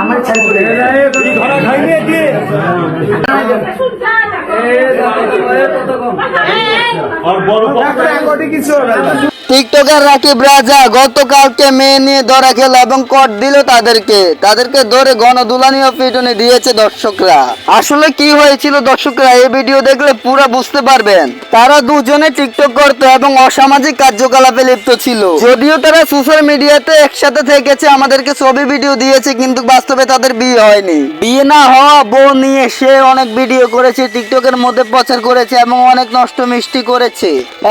আমার ছেলে। টিকটকার রাকিব রাজা গতকালকে মেয়ে নিয়ে ধরা খেল এবং কট দিল তাদেরকে। তাদেরকে ধরে গণদুলানি ও পিটুনি দিয়েছে দর্শকরা। আসলে কি হয়েছিল দর্শকরা এই ভিডিও দেখলে পুরো বুঝতে পারবেন। তারা দুজনে টিকটক করতো এবং অসামাজিক কার্যকলাপে লিপ্ত ছিল। যদিও তারা সোশ্যাল মিডিয়াতে একসাথে থেকেছে আমাদেরকে ছবি ভিডিও দিয়েছে কিন্তু বাস্তবে তাদের বিয়ে হয়নি। বিয়ে না হওয়া বউ নিয়ে সে অনেক ভিডিও করেছে টিকটকের মধ্যে প্রচার করেছে এবং অনেক নষ্ট মিষ্টি করেছে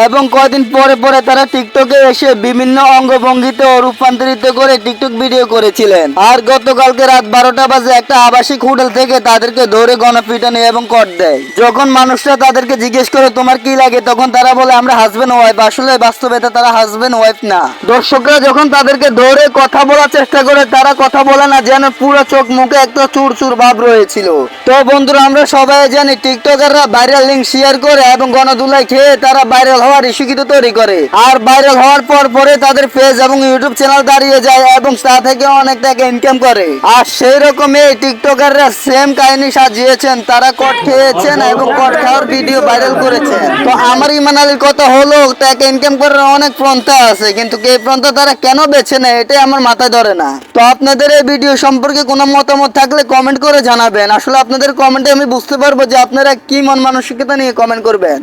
এবং কয়দিন পরে পরে তারা টিকটকে এসে বিভিন্ন অঙ্গভঙ্গিতে রূপান্তরিত করে টিকটক ভিডিও করেছিলেন। আর গতকালকে রাত বারোটা বাজে একটা আবাসিক হোটেল থেকে তাদেরকে ধরে গণপিটানি এবং কট দেয়। যখন মানুষরা তাদেরকে জিজ্ঞেস করে, তোমার কি লাগে? তখন তারা বলে, আমরা হাজবেন্ড ওয়াইফ আসলে বাস্তবে তারা হাজবেন্ড ওয়াইফ না। দর্শকরা যখন তাদেরকে ধরে কথা বলার চেষ্টা করে, তারা কথা বলে না, যেন পুরো চোখ মুখে একটা চুর চুর ভাব রয়েছিল। তো বন্ধুরা, আমরা সবাই জানি টিকটকাররা ভাইরাল লিঙ্ক শেয়ার করে এবং গণদুলাই খেয়ে তারা ভাইরাল হওয়ার ইস্যু কিন্তু তৈরি করে। আর ভাইরাল হওয়ার পর পরে তাদের পেজ এবং ইউটিউব চ্যানেল দাঁড়িয়ে যায় এবং তা থেকে অনেক টাকা ইনকাম করে। আর সেই রকম এই টিকটকাররা সেম কাহিনী সাজিয়েছেন। তারা কট খেয়েছেন এবং কট খাওয়ার ভিডিও ভাইরাল করেছেন। তো আমার ইমান আলীর কথা হলো, টাকা ইনকাম করার অনেক পন্থা আছে, কিন্তু এই পন্থা তারা কেন বেছে নেয়, এটাই আমার মাথায় ধরে না। তো আপনাদের এই ভিডিও সম্পর্কে কোনো মতামত থাকলে কমেন্ট করে জানাবেন। আসলে আপনাদের কমেন্টে আমি বুঝতে পারব যে আপনারা কি মন মানসিকতা নিয়ে কমেন্ট করবেন।